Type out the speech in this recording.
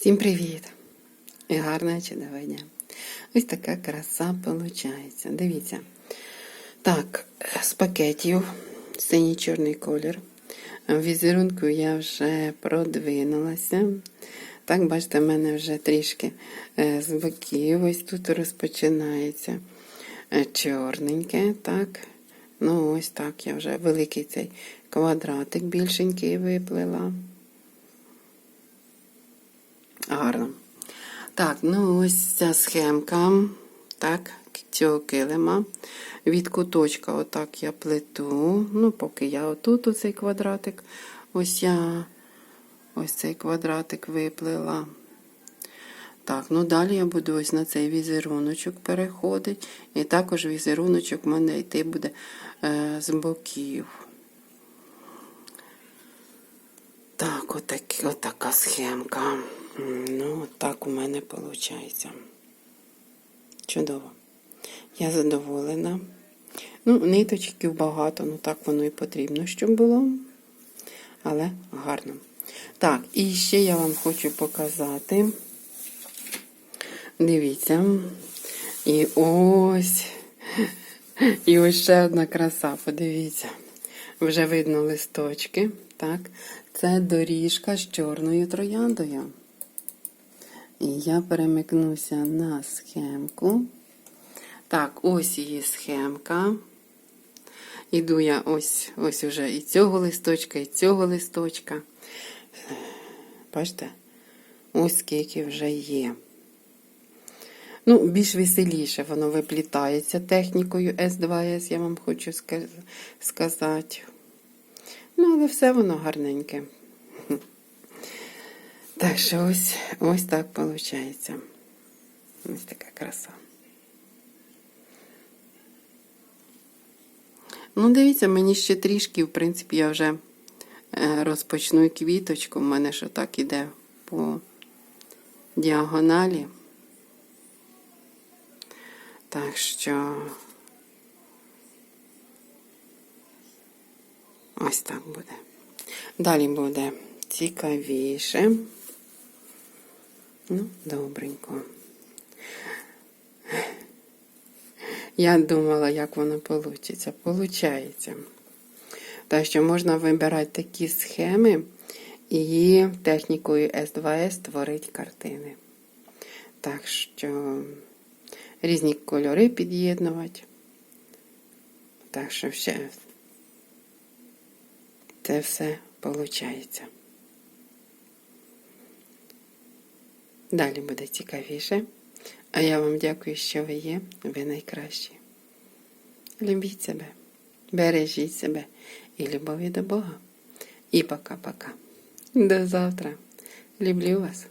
Всім привіт! І гарного чудового. Ось така краса виходить. Дивіться. Так, з пакетів синій чорний колір. Візерунку я вже продвинулася. Так, бачите, в мене вже трішки е, з боків. Ось тут розпочинається е, чорненьке. Так. Ну, ось так я вже великий цей квадратик більшенький виплела. Гарно. Так, ну ось ця схемка. Так, цього килима. Від куточка отак я плету. Ну, поки я отут оцей квадратик. Ось я ось цей квадратик виплела. Так, ну далі я буду ось на цей візеруночок переходити. І також візеруночок в мене йти буде е, з боків. Так, отак, отака схемка. Ну, так у мене виходить. Чудово. Я задоволена. Ну, ниточків багато, ну так воно і потрібно, щоб було. Але гарно. Так, і ще я вам хочу показати. Дивіться. І ось. І ось ще одна краса, подивіться. Вже видно листочки. Так, це доріжка з чорною трояндою. І я перемикнуся на схемку. Так, ось її схемка. Іду я ось ось уже і цього листочка, і цього листочка. Бачите? Ось скільки вже є. Ну, більш веселіше воно виплітається технікою S2S, я вам хочу сказати. Ну, але все воно гарненьке. Так що ось, ось так виходить. Ось така краса. Ну, дивіться, мені ще трішки, в принципі, я вже е, розпочну квіточку. У мене ж так іде по діагоналі. Так що ось так буде. Далі буде цікавіше. Ну, добренько. Я думала, як воно вийде. Получається. Так що можна вибирати такі схеми і технікою S2S створити картини. Так що різні кольори під'єднувати. Так що ще це все виходить. Далі буде цікавіше. А я вам дякую, що ви є. Ви найкращі. Любіть себе, бережіть себе і любові до Бога. І пока-пока. До завтра. Люблю вас.